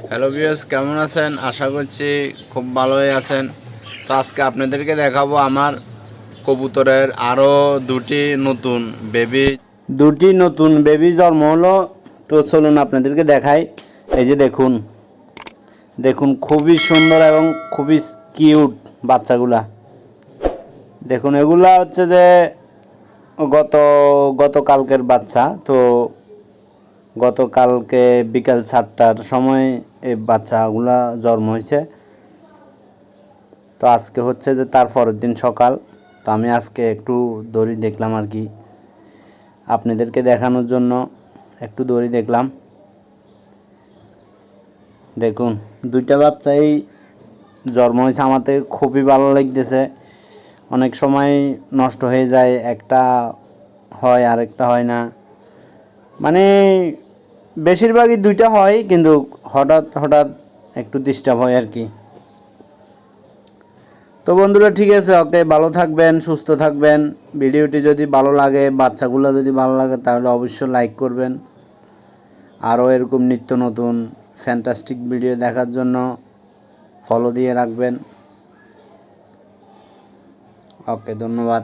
Hello viewers কেমন আছেন? আশা করছি খুব ভালোই আছেন। তো আজকে আপনাদেরকে দেখাবো আমার কবুতরের আরও দুটি নতুন বেবি দুটি নতুন বেবি জন্ম হলো। তো চলুন আপনাদেরকে দেখাই। এই যে দেখুন দেখুন খুবই সুন্দর এবং খুবই কিউট বাচ্চাগুলা। দেখুন, এগুলা হচ্ছে যে গত, গতকালকের বাচ্চা। তো গতকালকে বিকাল সাতটার সময় এই বাচ্চাগুলা জন্ম হয়েছে। তো আজকে হচ্ছে যে তার পরের দিন সকাল। তো আমি আজকে একটু দড়ি দেখলাম আর কি। আপনাদেরকে দেখানোর জন্য একটু দড়ি দেখলাম। দেখুন, দুইটা বাচ্চাই জন্ম হয়েছে। আমাদের খুবই ভালো লাগতেছে। অনেক সময় নষ্ট হয়ে যায়। একটা হয়, আরেকটা হয় না। মানে বেশিরভাগই দুইটা হয়, কিন্তু হঠাৎ হঠাৎ একটু ডিস্টার্ব হয় আর কি। তো বন্ধুরা, ঠিক আছে, ওকে, ভালো থাকবেন, সুস্থ থাকবেন। ভিডিওটি যদি ভালো লাগে, বাচ্চাগুলো যদি ভালো লাগে, তাহলে অবশ্যই লাইক করবেন। আরও এরকম নিত্য নতুন ফ্যান্টাস্টিক ভিডিও দেখার জন্য ফলো দিয়ে রাখবেন। ওকে, ধন্যবাদ।